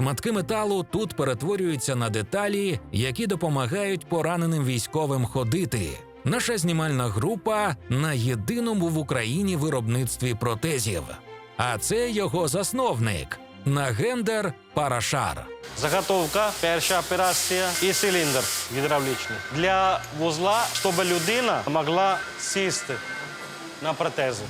Шматки металу тут перетворюються на деталі, які допомагають пораненим військовим ходити. Наша знімальна група на єдиному в Україні виробництві протезів. А це його засновник Нагендер Парашар. Заготовка, перша операція і циліндр гідравлічний. Для вузла, щоб людина могла сісти на протезу.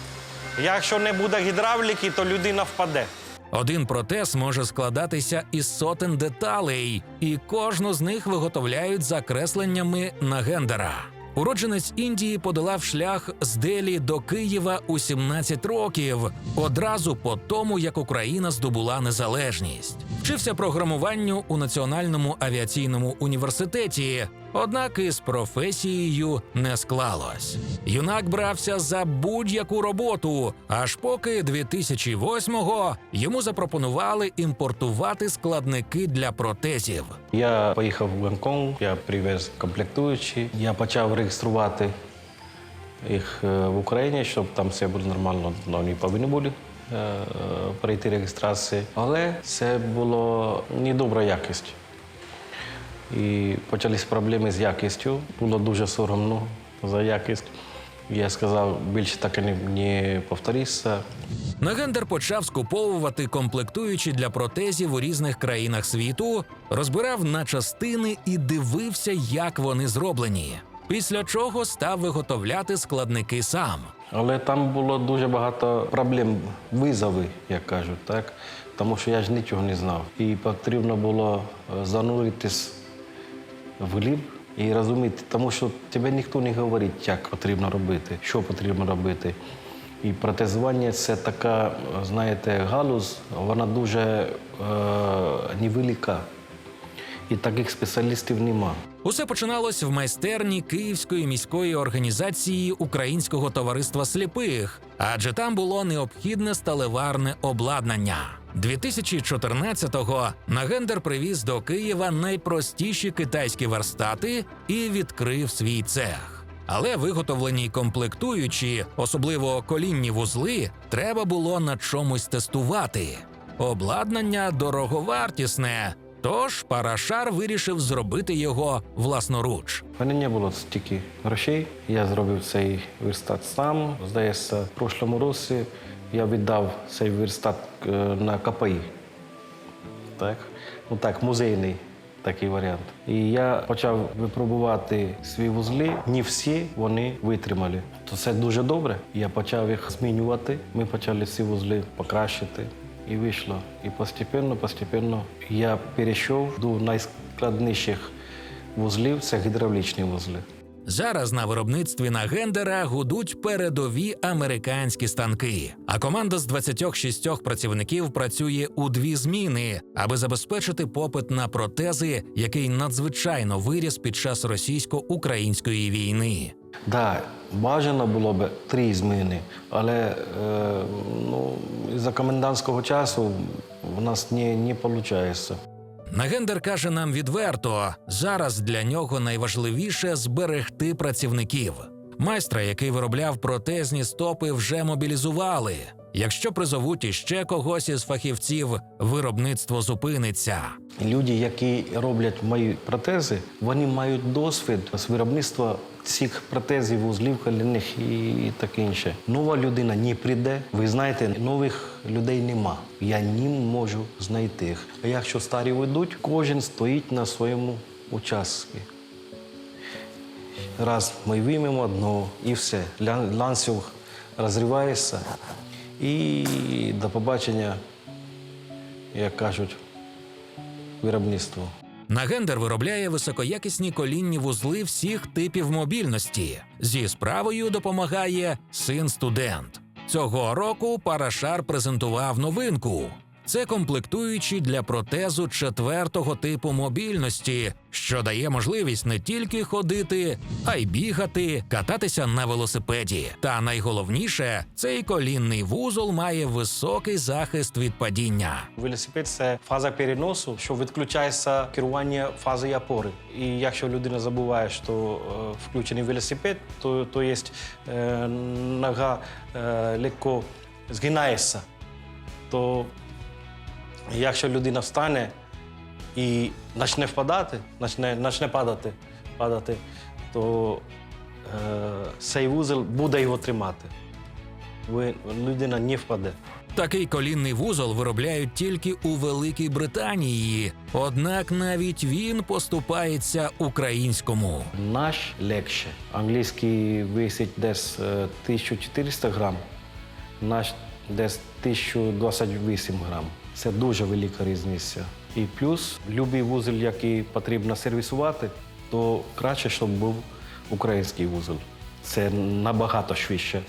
Якщо не буде гідравліки, то людина впаде. Один протез може складатися із сотень деталей, і кожну з них виготовляють за кресленнями Нагендера. Уродженець Індії подолав шлях з Делі до Києва у 17 років, одразу по тому, як Україна здобула незалежність. Вчився програмуванню у Національному авіаційному університеті, однак із професією не склалось. Юнак брався за будь-яку роботу, аж поки 2008-го йому запропонували імпортувати складники для протезів. Я поїхав в Гонконг, я привез комплектуючі. Я почав реєструвати їх е, в Україні, щоб там все було нормально. Ну, Вони повинні були е, е, пройти реєстрацію. Але це було недобра якість. І почались проблеми з якістю. Було дуже соромно за якість. Я сказав, більше таке не, не повториться. Нагендер почав скуповувати комплектуючі для протезів у різних країнах світу, розбирав на частини і дивився, як вони зроблені. Після чого став виготовляти складники сам. Але там було дуже багато проблем, визови, як кажуть, так? Тому що я ж нічого не знав. І потрібно було зануритись в глиб і розуміти, тому що тебе ніхто не говорить, як потрібно робити, що потрібно робити. І протезування це така, знаєте, галузь, вона дуже е, невелика. І таких спеціалістів нема. Усе починалось в майстерні Київської міської організації Українського товариства сліпих, адже там було необхідне сталеварне обладнання. 2014-го Нагендер привіз до Києва найпростіші китайські верстати і відкрив свій цех. Але виготовлені комплектуючі, особливо колінні вузли, треба було на чомусь тестувати. Обладнання дороговартісне, тож Парашар вирішив зробити його власноруч. У мене не було стільки грошей. Я зробив цей верстат сам. Здається, в прошлому році я віддав цей верстат е, на КПІ. Так? Ну так, музейний такий варіант. І я почав випробувати свої вузли. Не всі вони витримали. То це дуже добре. Я почав їх змінювати. Ми почали ці вузли покращити. І вийшло. І постепенно, постепенно я перейшов до найскладніших вузлів це гідравлічні вузли. Зараз на виробництві Нагендера гудуть передові американські станки. А команда з 26 працівників працює у дві зміни, аби забезпечити попит на протези, який надзвичайно виріс під час російсько-української війни. Да, бажано було б три зміни, але е, ну, за комендантського часу у нас не, не виходить. Нагендер каже нам відверто: зараз для нього найважливіше зберегти працівників. Майстра, який виробляв протезні стопи, вже мобілізували. Якщо призовуть іще когось із фахівців, виробництво зупиниться. Люди, які роблять мої протези, вони мають досвід з виробництва цих протезів, вузлів колінних і таке інше. Нова людина не прийде. Ви знаєте, нових людей нема. Я не можу знайти їх. А якщо старі ведуть, кожен стоїть на своєму участку. Раз ми виймемо одного і все. Ланцюг розривається. І до побачення, як кажуть, виробництво. Нагендер виробляє високоякісні колінні вузли всіх типів мобільності. Зі справою допомагає син студент. Цього року Парашар презентував новинку. Це комплектуючі для протезу четвертого типу мобільності, що дає можливість не тільки ходити, а й бігати, кататися на велосипеді. Та найголовніше, цей колінний вузол має високий захист від падіння. Велосипед це фаза переносу, що відключається керування фази опори. І якщо людина забуває, що е, включений велосипед, то, то є е, нога е, легко згинається. То якщо людина встане, і почне впадати, почне, почне падати, падати, то е, цей вузол буде його тримати. Ви, людина не впаде. Такий колінний вузол виробляють тільки у Великій Британії, однак навіть він поступається українському. Наш легше. Англійський висить десь е, 1400 грам, наш десь 1028 грам. Це дуже велика різниця. І плюс будь-який вузол, який потрібно сервісувати, то краще, щоб був український вузол. Це набагато швидше.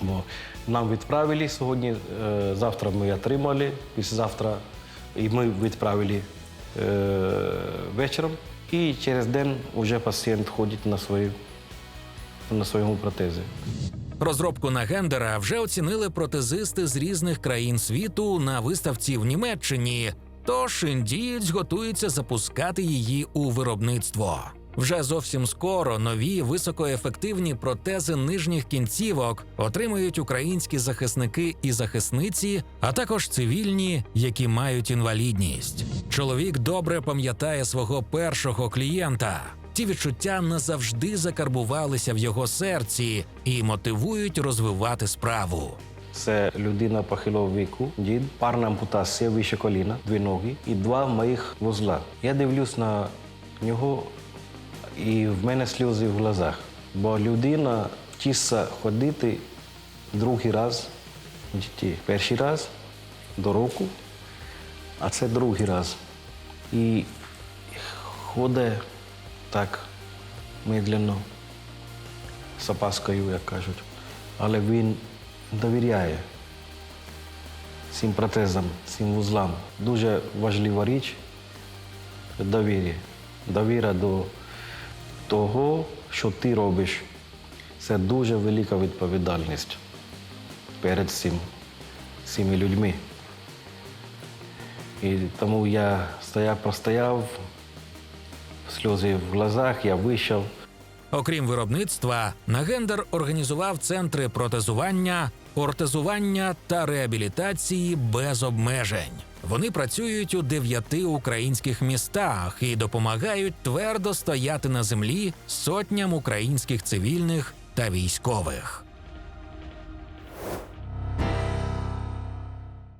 Бо нам відправили сьогодні, е, завтра ми отримали, післязавтра і ми відправили е, вечором. І через день вже пацієнт ходить на, свої, на своєму протезі. Розробку на гендера вже оцінили протезисти з різних країн світу на виставці в Німеччині. Тож індієць готується запускати її у виробництво. Вже зовсім скоро нові високоефективні протези нижніх кінцівок отримують українські захисники і захисниці, а також цивільні, які мають інвалідність. Чоловік добре пам'ятає свого першого клієнта. Ті відчуття назавжди закарбувалися в його серці і мотивують розвивати справу. Це людина похилого віку, дід, парна ампутація вище коліна, дві ноги і два моїх вузла. Я дивлюсь на нього, і в мене сльози в глазах. Бо людина вчиться ходити другий раз в житті. Перший раз до року, а це другий раз. І ходить так медленно, з опаскою, як кажуть. Але він довіряє цим протезам, цим вузлам. Дуже важлива річ довір'я. Довіра до того, що ти робиш. Це дуже велика відповідальність перед цим, цими людьми. І тому я стояв, простояв, сльози в глазах, я вийшов. Окрім виробництва, Нагендер організував центри протезування, ортезування та реабілітації без обмежень. Вони працюють у дев'яти українських містах і допомагають твердо стояти на землі сотням українських цивільних та військових.